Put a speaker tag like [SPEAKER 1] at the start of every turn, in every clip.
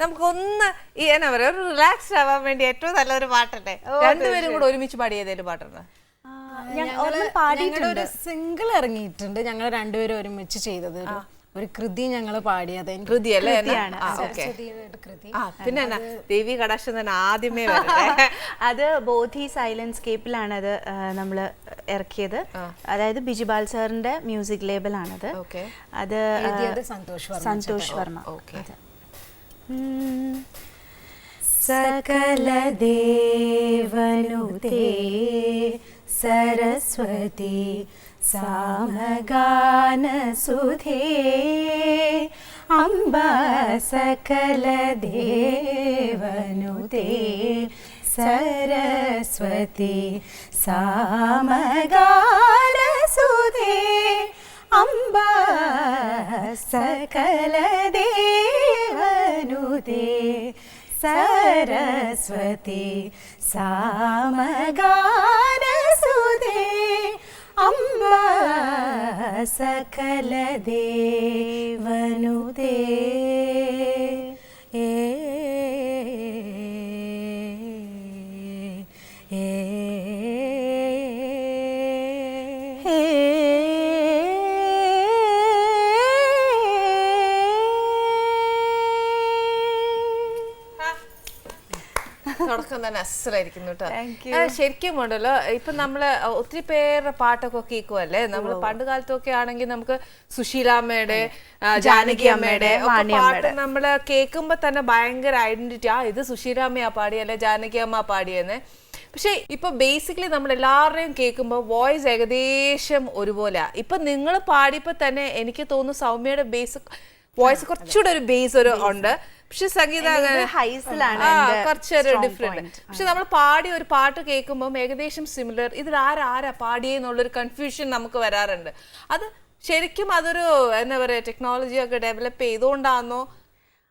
[SPEAKER 1] നമുക്കൊന്ന് ഈ എന്നാ പറയാ ഒരു റിലാക്സ്ഡ് ആവാൻ വേണ്ടി ഏറ്റവും നല്ലൊരു പാട്ടല്ലേ? രണ്ടുപേരും കൂടെ ഒരുമിച്ച് പാടിയ ഏതെങ്കിലും പാട്ടുണ്ട്?
[SPEAKER 2] പാടിയിട്ടുണ്ട്. ഒരു സിംഗിൾ ഇറങ്ങിയിട്ടുണ്ട്. ഞങ്ങൾ രണ്ടുപേരും ഒരുമിച്ച് ചെയ്തത് ഒരു- ഒരു കൃതി ഞങ്ങൾ പാടിയത്.
[SPEAKER 1] കൃതി അല്ലേ
[SPEAKER 2] കൃതി.
[SPEAKER 1] പിന്നെ ദേവി കടാക്ഷം തന്നെ ആദ്യമേ
[SPEAKER 3] അത് ബോധി സൈലൻസ് കേപ്പിലാണ് അത് നമ്മൾ ഇറക്കിയത്. അതായത് ബിജുബാൽ സാറിന്റെ മ്യൂസിക് ലേബലാണത്.
[SPEAKER 1] ആണത്
[SPEAKER 3] അത്
[SPEAKER 2] സന്തോഷ് വർമ്മ
[SPEAKER 3] സന്തോഷ് വർമ്മ.
[SPEAKER 1] ഓക്കെ.
[SPEAKER 3] സകല ദേവനുതേ സരസ്വതി സാമഗാന സുധേ അംബ സകല ദേവനുതേ സരസ്വതി ಮುದೇ सरस्वती सामगानसुदे अम्ब सकलदेवनुदे
[SPEAKER 1] തുടക്കം തന്നെ അസലായിരിക്കുന്നു കേട്ടോ. ശരിക്കും ഉണ്ടല്ലോ ഇപ്പൊ നമ്മൾ ഒത്തിരി പേരുടെ പാട്ടൊക്കെ കേൾക്കുമല്ലേ നമ്മൾ പണ്ട് കാലത്തൊക്കെ ആണെങ്കിൽ നമുക്ക് സുശീലാമ്മയുടെ ജാനകി അമ്മയുടെ പാട്ട് നമ്മൾ കേൾക്കുമ്പോ തന്നെ ഭയങ്കര ഐഡന്റിറ്റി ആ ഇത് സുശീലാമ്മയാ പാടിയല്ലേ ജാനകി അമ്മ പാടിയെന്ന്. പക്ഷെ ഇപ്പൊ ബേസിക്കലി നമ്മൾ എല്ലാവരുടെയും കേൾക്കുമ്പോൾ വോയിസ് ഏകദേശം ഒരുപോലെ ഇപ്പൊ നിങ്ങൾ പാടിയപ്പോ തന്നെ എനിക്ക് തോന്നുന്നു സൗമ്യയുടെ ബേസ് വോയിസ് കുറച്ചുകൂടെ ഒരു ബേസ് ഒരു ഉണ്ട്. പക്ഷെ സംഗീത
[SPEAKER 3] ഹൈസിലാണ്
[SPEAKER 1] കുറച്ചൊരു ഡിഫറെന്റ്. പക്ഷെ നമ്മൾ പാടിയ ഒരു പാട്ട് കേൾക്കുമ്പോൾ ഏകദേശം സിമിലർ ഇതിൽ ആരാരാ ആരാ പാടിയെന്നുള്ളൊരു കൺഫ്യൂഷൻ നമുക്ക് വരാറുണ്ട്. അത് ശരിക്കും അതൊരു എന്താ പറയാ ടെക്നോളജി ഒക്കെ ഡെവലപ്പ് ചെയ്തുകൊണ്ടാണോ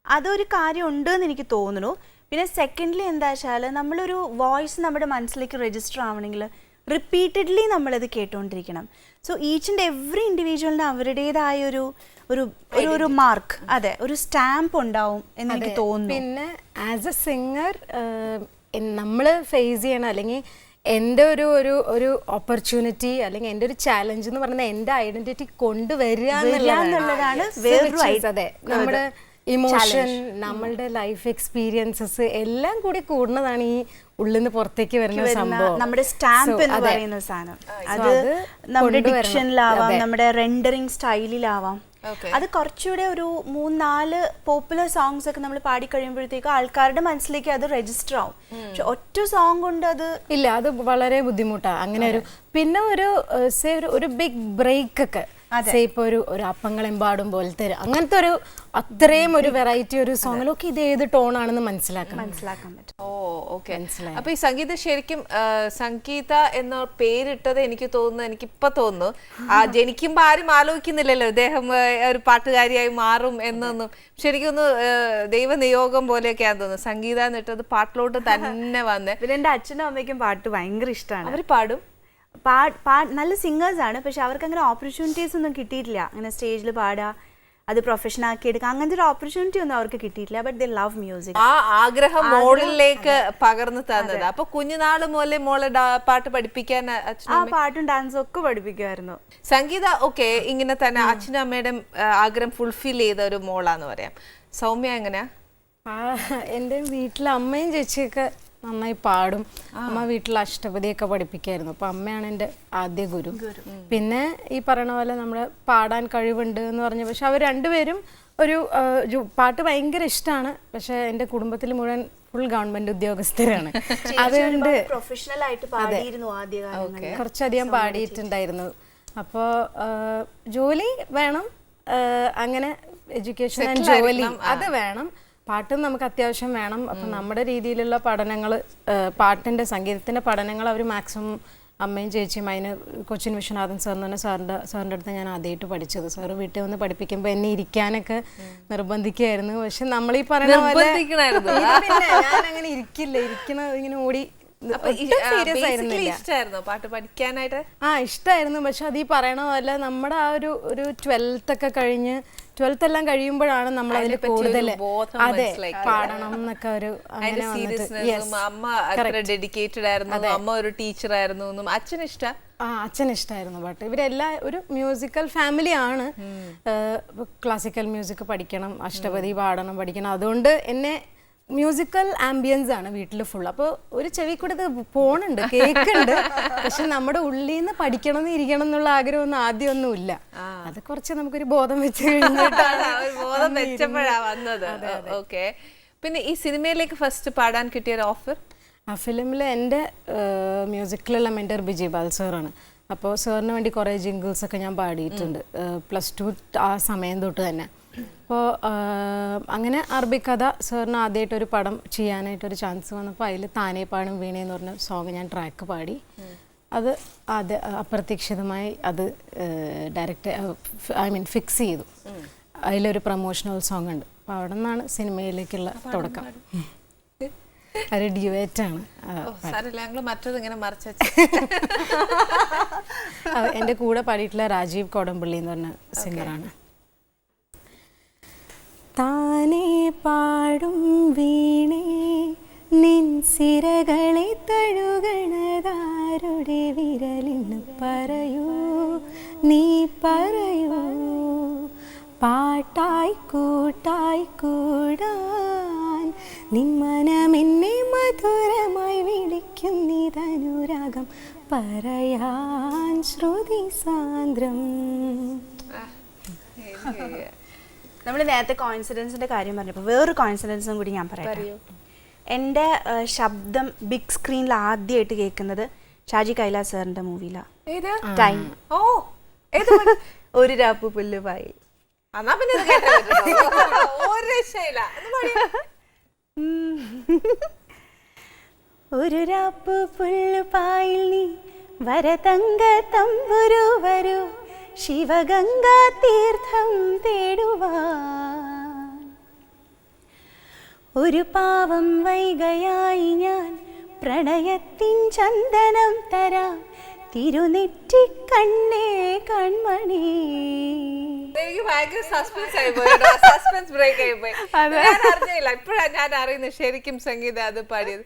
[SPEAKER 3] അതൊരു കാര്യം ഉണ്ട് എന്ന് എനിക്ക് തോന്നുന്നു. പിന്നെ സെക്കൻഡ്ലി എന്താ വെച്ചാൽ നമ്മളൊരു വോയിസ് നമ്മുടെ മനസ്സിലേക്ക് രജിസ്റ്റർ ആവണമെങ്കിൽ റിപ്പീറ്റഡ്ലി നമ്മളത് കേട്ടുകൊണ്ടിരിക്കണം സോ ഈച്ച് ആൻഡ് എവറി ഇൻഡിവിജ്വലിന് അവരുടേതായ ഒരു ഒരു ഒരു മാർക്ക് അതെ ഒരു സ്റ്റാമ്പ് ഉണ്ടാവും എന്ന് എനിക്ക് തോന്നുന്നു.
[SPEAKER 2] പിന്നെ ആസ് എ സിംഗർ നമ്മൾ ഫേസ് ചെയ്യണം. അല്ലെങ്കിൽ എന്റെ ഒരു ഒരു ഒരു ഓപ്പർച്യൂണിറ്റി അല്ലെങ്കിൽ എന്റെ ഒരു ചാലഞ്ച് എന്ന് പറയുന്നത് എന്റെ ഐഡന്റിറ്റി കൊണ്ടുവരിക
[SPEAKER 3] എന്നുള്ളതാണ്.
[SPEAKER 2] അതെ. നമ്മുടെ ഇമോഷൻ നമ്മളുടെ ലൈഫ് എക്സ്പീരിയൻസസ് എല്ലാം കൂടി കൂടുന്നതാണ് ഈ ഉള്ളിൽ നിന്ന് പുറത്തേക്ക് വരുന്ന സംഭവം.
[SPEAKER 3] നമ്മുടെ സ്റ്റാമ്പ് എന്ന് പറയുന്ന സാധനം. അത് നമ്മുടെ. ഡിക്ഷനിലാവാം നമ്മുടെ റെൻഡറിങ് സ്റ്റൈലിലാവാം
[SPEAKER 1] Okay.
[SPEAKER 3] അത് കുറച്ചുകൂടെ ഒരു മൂന്നാൽ പോപ്പുലർ സോങ്സ് ഒക്കെ നമ്മൾ പാടി കഴിയുമ്പോഴത്തേക്കും ആൾക്കാരുടെ മനസ്സിലേക്ക് അത് രജിസ്റ്റർ ആവും. പക്ഷെ ഒറ്റ സോങ് കൊണ്ട് അത്
[SPEAKER 2] ഇല്ല അത് വളരെ ബുദ്ധിമുട്ടാണ് അങ്ങനെ ഒരു പിന്നെ ഒരു സേ ഒരു ബിഗ് ബ്രേക്ക് ഒക്കെ. ഇപ്പൊ ഒരു ഒരു അപ്പങ്ങളെമ്പാടും പോലത്തെ അങ്ങനത്തെ ഒരു അത്രയും ഒരു വെറൈറ്റി ഒരു സോങ്ങിലൊക്കെ ഇത് ഏത് ടോൺ ആണെന്ന് മനസ്സിലാക്കണം.
[SPEAKER 3] മനസ്സിലാക്കാൻ പറ്റും.
[SPEAKER 1] Oh okay. അപ്പൊ ഈ സംഗീത ശരിക്കും സംഗീത എന്ന പേരിട്ടത് എനിക്ക് തോന്നുന്നു എനിക്ക് ഇപ്പൊ തോന്നുന്നു. ആ ജനിക്കുമ്പോ ആരും ആലോചിക്കുന്നില്ലല്ലോ അദ്ദേഹം ഒരു പാട്ടുകാരിയായി മാറും എന്നൊന്നും. ശരിക്കും ഒന്ന് ദൈവനിയോഗം പോലെയൊക്കെയാന്ന് തോന്നുന്നു. സംഗീത എന്നിട്ടത് പാട്ടിലോട്ട് തന്നെ വന്ന്.
[SPEAKER 3] പിന്നെ എന്റെ അച്ഛനും അമ്മയ്ക്കും പാട്ട് ഭയങ്കര ഇഷ്ടമാണ്
[SPEAKER 1] അവർ പാടും?
[SPEAKER 3] നല്ല സിംഗേഴ്സ് ആണ് പക്ഷെ അവർക്ക് അങ്ങനെ ഓപ്പർച്യൂണിറ്റീസ് ഒന്നും കിട്ടിയിട്ടില്ല. അങ്ങനെ സ്റ്റേജിൽ പാടുക അത് പ്രൊഫഷൻ ആക്കി എടുക്കുക അങ്ങനത്തെ ഒരു ഓപ്പർച്യൂണിറ്റി ഒന്നും അവർക്ക് കിട്ടിയിട്ടില്ല. ബട്ട് ദേ ലവ് മ്യൂസിക്
[SPEAKER 1] ആ ആഗ്രഹം മോളിലേക്ക് പകർന്നു തന്നത്. അപ്പൊ കുഞ്ഞുനാൾ മുതലേ മോളെ പാട്ട് പഠിപ്പിക്കാൻ
[SPEAKER 3] ആ പാട്ടും ഡാൻസും ഒക്കെ പഠിപ്പിക്കുമായിരുന്നു.
[SPEAKER 1] സംഗീത ഓക്കെ ഇങ്ങനെ തന്നെ അച്ഛനും അമ്മയുടെ ആഗ്രഹം ഫുൾഫിൽ ചെയ്ത ഒരു മോളാന്ന് പറയാം. സൗമ്യ എങ്ങനെയാ?
[SPEAKER 2] ആ, എന്റെ വീട്ടിലെ അമ്മയും ചേച്ചിയൊക്കെ നന്നായി പാടും. അമ്മ വീട്ടിൽ അഷ്ടപതിയൊക്കെ പഠിപ്പിക്കായിരുന്നു. അപ്പൊ അമ്മയാണ് എന്റെ ആദ്യ ഗുരു. പിന്നെ ഈ പറയണ പോലെ നമ്മൾ പാടാൻ കഴിവുണ്ട് എന്ന് പറഞ്ഞു പക്ഷെ അവർ രണ്ടുപേരും ഒരു പാട്ട് ഭയങ്കര ഇഷ്ടമാണ്. പക്ഷെ എന്റെ കുടുംബത്തിൽ മുഴുവൻ ഫുൾ ഗവൺമെന്റ് ഉദ്യോഗസ്ഥരാണ്. അതുകൊണ്ട്
[SPEAKER 3] പ്രൊഫഷണൽ ആയിട്ട് പാടിയിരുന്നു ആദ്യകാലങ്ങളിൽ.
[SPEAKER 2] കുറച്ചധികം പാടിയിട്ടുണ്ടായിരുന്നു. അപ്പോൾ ജോലി വേണം. അങ്ങനെ എഡ്യൂക്കേഷൻ ആൻഡ് ജോലി അത് വേണം. പാട്ടും നമുക്ക് അത്യാവശ്യം വേണം. അപ്പം നമ്മുടെ രീതിയിലുള്ള പഠനങ്ങൾ പാട്ടിന്റെ സംഗീതത്തിന്റെ പഠനങ്ങൾ അവർ മാക്സിമം അമ്മയും ചേച്ചിയും അതിന് കൊച്ചിൻ വിശ്വനാഥൻ സാറിന് തന്നെ സാറിന്റെ സാറിന്റെ അടുത്ത് ഞാൻ ആദ്യമായിട്ട് പഠിച്ചത്. സാറ് വീട്ടിൽ വന്ന് പഠിപ്പിക്കുമ്പോൾ എന്നെ ഇരിക്കാനൊക്കെ നിർബന്ധിക്കുകയായിരുന്നു. പക്ഷെ നമ്മൾ ഈ പറയുന്ന പോലെ ഞാൻ അങ്ങനെ ഇരിക്കില്ല. ഇരിക്കുന്ന ഇങ്ങനെ ഓടി ആ ഇഷ്ടമായിരുന്നു പക്ഷെ അത് ഈ പറയണ പോലെ നമ്മുടെ ആ ഒരു ഒരു ട്വൽത്ത് ഒക്കെ കഴിഞ്ഞ് ട്വൽത്ത് എല്ലാം കഴിയുമ്പോഴാണ് നമ്മൾ അതിൽ കൂടുതൽ അതെ പാടണം എന്നൊക്കെ ഒരു
[SPEAKER 1] അമ്മ അത്ര ഡെഡിക്കേറ്റഡ് ആയിരുന്നു അമ്മ ഒരു ടീച്ചർ ആയിരുന്നു എന്നും. അച്ഛൻ ഇഷ്ട?
[SPEAKER 2] ആ അച്ഛൻ ഇഷ്ടമായിരുന്നു പാട്ട് ഇവരെല്ലാം ഒരു മ്യൂസിക്കൽ ഫാമിലി ആണ്. ക്ലാസിക്കൽ മ്യൂസിക് പഠിക്കണം അഷ്ടപതി പാടണം പഠിക്കണം. അതുകൊണ്ട് എന്നെ മ്യൂസിക്കൽ ആംബിയൻസ് ആണ് വീട്ടിൽ ഫുൾ അപ്പോൾ ഒരു ചെവി കൂടെ ഇത് പോണുണ്ട് കേൾക്കുന്നുണ്ട് പക്ഷെ നമ്മുടെ ഉള്ളിൽ നിന്ന് പഠിക്കണം എന്ന് ഇരിക്കണം എന്നുള്ള ആഗ്രഹമൊന്നും ആദ്യമൊന്നും ഇല്ല അത് കുറച്ച് നമുക്കൊരു ബോധം വെച്ച്
[SPEAKER 1] ബോധം വെച്ചപ്പോഴാ വന്നത്. ഓക്കെ. പിന്നെ ഈ സിനിമയിലേക്ക് ഫസ്റ്റ് പാടാൻ കിട്ടിയ ഒരു ഓഫർ
[SPEAKER 2] ആ ഫിലിമിൽ എന്റെ മ്യൂസിക്കിലുള്ള മെന്റർ ബിജി ബാൽ സാറാണ് അപ്പോൾ സാറിന് വേണ്ടി കുറേ ജിങ്കിൾസ് ഒക്കെ ഞാൻ പാടിയിട്ടുണ്ട്. പ്ലസ് ടു ആ സമയം തൊട്ട് തന്നെ. അപ്പോൾ അങ്ങനെ അറബി കഥ സാറിന് ആദ്യമായിട്ട് ഒരു പടം ചെയ്യാനായിട്ടൊരു ചാൻസ് വന്നപ്പോൾ അതിൽ താനേ പാടും വീണേന്ന് പറഞ്ഞ സോങ് ഞാൻ ട്രാക്ക് പാടി. അത് അത് അപ്രതീക്ഷിതമായി അത് ഡയറക്റ്റ് ഐ മീൻ ഫിക്സ് ചെയ്തു. അതിലൊരു പ്രൊമോഷണൽ സോങ് ഉണ്ട്. അപ്പോൾ അവിടെ നിന്നാണ് സിനിമയിലേക്കുള്ള തുടക്കം. ഒരു ഡ്യുവേറ്റാണ്
[SPEAKER 1] സാറില്ല ഞങ്ങൾ മറ്റത് ഇങ്ങനെ മറച്ച
[SPEAKER 2] എന്റെ കൂടെ പാടിയിട്ടുള്ള രാജീവ് കോടമ്പള്ളി എന്ന് പറഞ്ഞ സിംഗറാണ് താനേ പാടും വീണേ നിൻ സിരകളെ തഴുകണതാരുടെ വിരലിന്ന് പറയൂ നീ പറയൂ. പാട്ടായി കൂട്ടായി കൂടാൻ നിന്മനമെന്നെ മധുരമായി വിളിക്കുന്നിതനുരാഗം പറയാൻ ശ്രുതി സാന്ദ്രം.
[SPEAKER 3] നമ്മൾ നേരത്തെ കോൺഫിഡൻസിന്റെ കാര്യം പറഞ്ഞപ്പോൾ വേറൊരു കോൺഫിഡൻസും കൂടി ഞാൻ പറയാം. എന്റെ ശബ്ദം ബിഗ് സ്ക്രീനിൽ ആദ്യമായിട്ട് കേൾക്കുന്നത് ഷാജി കൈലാസ് സാറിന്റെ മൂവിയിലാണ്
[SPEAKER 1] ഏത്?
[SPEAKER 3] ടൈം
[SPEAKER 1] ഓ?
[SPEAKER 3] ഒരു രാപ്പു
[SPEAKER 1] പുല്ല് പായി ഒരു
[SPEAKER 3] രാപ്പു പുല്ല് പായിൽ നീ വരതങ്ക തമ്പുരു വരൂ. ശിവഗംഗാ തീർത്ഥം തേടുവാൻ. ഒരു പാവം വൈകയായി ഞാൻ പ്രണയത്തിൻ ചന്ദനം തരാം. തിരുനെറ്റി കണ്ണേ കൺമണി.
[SPEAKER 1] എനിക്ക് ഭയങ്കര സസ്പെൻസ് ആയി പോയി സസ്പെൻസ് ബ്രേക്ക് ആയി പോയി. ഞാൻ അറിഞ്ഞില്ല. ഇപ്പോഴാണ് ഞാൻ അറിയുന്നത്. ശരിക്കും സംഗീത അത് പാടിയത്.